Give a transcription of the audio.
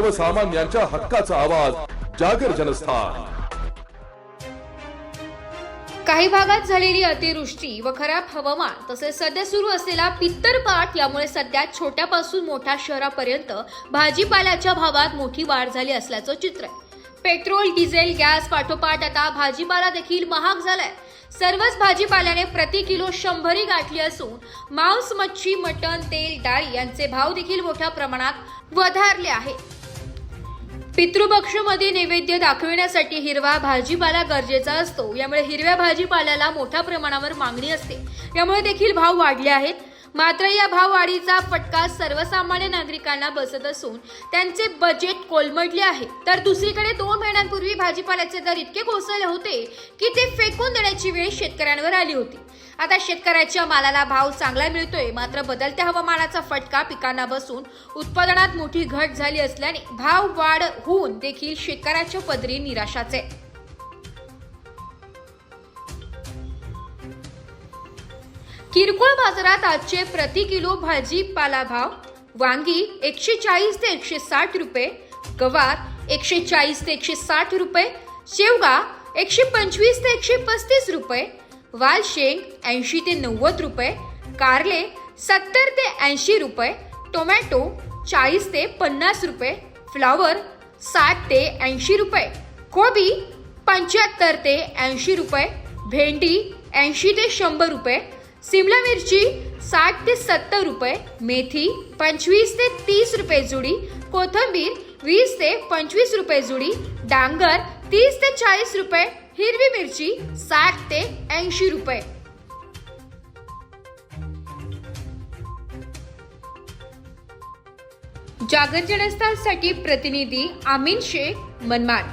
सर्वसामान्यांच्या हक्काचा आवाज जागर जनस्थान. काही भागात झालेली अतिवृष्टी व खराब हवामान तसेच सध्या सुरू असलेला पित्तरपाठ यामुळे सध्या छोट्यापासून मोठ्या शहरापर्यंत भाजीपाल्याच्या भावात मोठी वाढ झाली असल्याचं चित्र आहे. पेट्रोल डिझेल गॅस पाठोपाठ आता भाजीपाला देखील महाग झालाय. सर्वच भाजीपाल्याने प्रति किलो शंभरी गाठली असून मांस मच्छी मटण तेल डाळी यांचे भाव देखील मोठ्या प्रमाणात वधारले आहेत. पितृपक्षमध्ये नैवेद्य दाखविण्यासाठी हिरवा भाजीपाला गरजेचा असतो. यामुळे हिरव्या भाजीपाल्याला मोठ्या प्रमाणावर मागणी असते. यामुळे देखील भाव वाढले आहेत. मात्र या भाव वाढीचा फटका सर्वसामान्य नागरिकांना बसत असून त्यांचे बजेट कोलमडले आहे. तर दुसरीकडे दोन महिन्यांपूर्वी भाजीपाल्याचे दर इतके कोसळले होते की ते फेकून देण्याची वेळ शेतकऱ्यांवर आली होती. आता शेतकऱ्याच्या मालाला भाव चांगला मिळतोय मात्र बदलत्या हवामानाचा फटका पिकांना बसून उत्पादनात मोठी घट झाली असल्याने भाव वाढ होऊन देखील शेतकऱ्याच्या पदरी निराशाचे. किरकोळ बाजारात आजचे प्रति किलो भाजीपाला भाव वांगी एकशे चाळीस ते एकशे साठ रुपये गवार एकशे चाळीस ते एकशे साठ रुपये शेवगा एकशे पंचवीस ते एकशे पस्तीस रुपये वाल शेंग ऐंशी ते नव्वद रुपये कारले सत्तर ते ऐंशी रुपये टोमॅटो चाळीस ते पन्नास रुपये फ्लॉवर साठ ते ऐंशी रुपये कोबी पंच्याहत्तर ते ऐंशी रुपये भेंडी ऐंशी ते शंभर रुपये सिमला मिरची साठ ते सत्तर रुपये मेथी पंचवीस ते तीस रुपये जुडी कोथिंबीर वीस ते पंचवीस रुपये जुडी डांगर तीस ते चाळीस रुपये हिरवी मिरची साठ ते ऐंशी रुपये. जागर जनस्थानसाठी प्रतिनिधी आमीन शेख मनमाड.